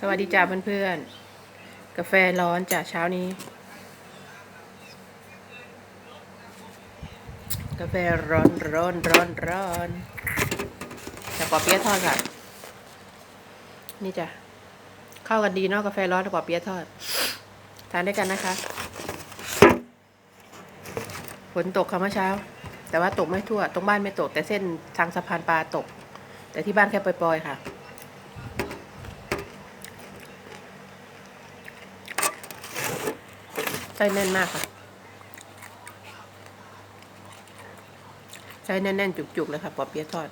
สวัสดีจ้าเพื่อนๆ กาแฟร้อนจ้าเช้านี้ กาแฟร้อนร้อนร้อนร้อนจากปอเปี๊ยะทอดค่ะ นี่จ้ะเข้ากันดีเนาะกาแฟร้อนกับปอเปี๊ยะทอด ทานด้วยกันนะคะ ฝนตกค่ะเมื่อเช้า แต่ว่าตกไม่ทั่ว ตรงบ้านไม่ตก แต่เส้นทางสะพานปลาตก แต่ที่บ้านแค่ปล่อยๆค่ะ ส้แน่นมากค่ะไส้แน่นๆ จุกๆเลยค่ะปอเปี๊ยะทอด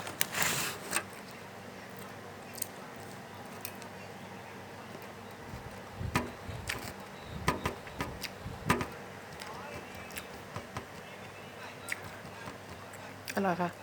อร่อยค่ะ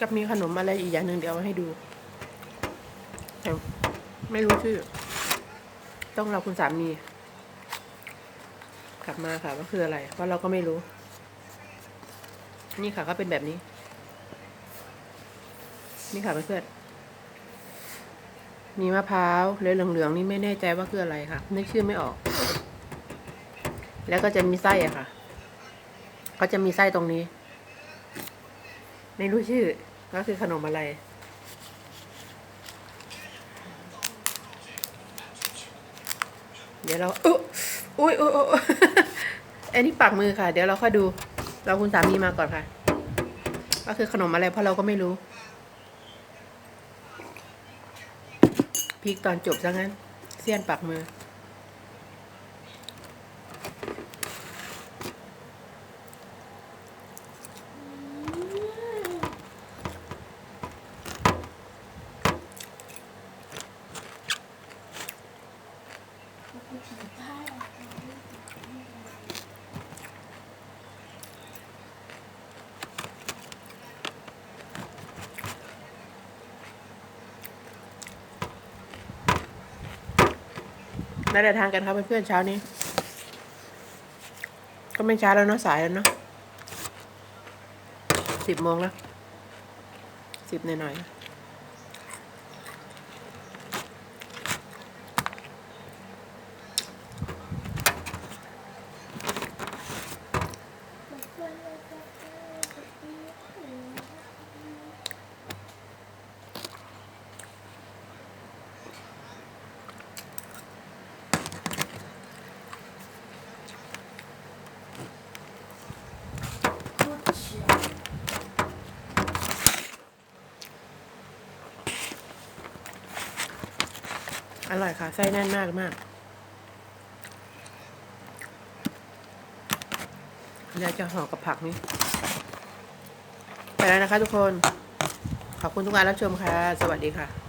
กับมีขนมอะไรอีกอย่างหนึ่งเดี๋ยวมาให้ดูแต่ไม่รู้ชื่อ ต้องเราคุณสามี กลับมาค่ะว่าคืออะไรเพราะเราก็ไม่รู้ นี่ค่ะก็เป็นแบบนี้ นี่ค่ะเพื่อนมีมะพร้าวเลยเหลืองๆนี่ไม่แน่ใจว่าคืออะไรค่ะนึกชื่อไม่ออก แล้วก็จะมีไส้อะค่ะ ก็จะมีไส้ตรงนี้ ไม่รู้ชื่อ ก็คือขนมอะไร เดี๋ยวเราอุ๊ยอุ้ยอุ้ยอุ๊ยอันนี้ปากมือค่ะ เดี๋ยวเราค่อยดู เราคุณสามีมาก่อนค่ะ ก็คือขนมอะไรเพราะเราก็ไม่รู้พลิกตอนจบซะงั้น เสี้ยนปากมือ น่าเดินทางกันครับเพื่อนๆเช้านี้ ก็ไม่ช้าแล้วเนาะสายแล้วเนาะสิบโมงแล้วสิบหน่อยๆ อร่อยค่ะ ไส้แน่นมากมากเดี๋ยวจะห่อกับผักนี้ ไปแล้วนะคะทุกคน ขอบคุณทุกการรับชมค่ะ สวัสดีค่ะ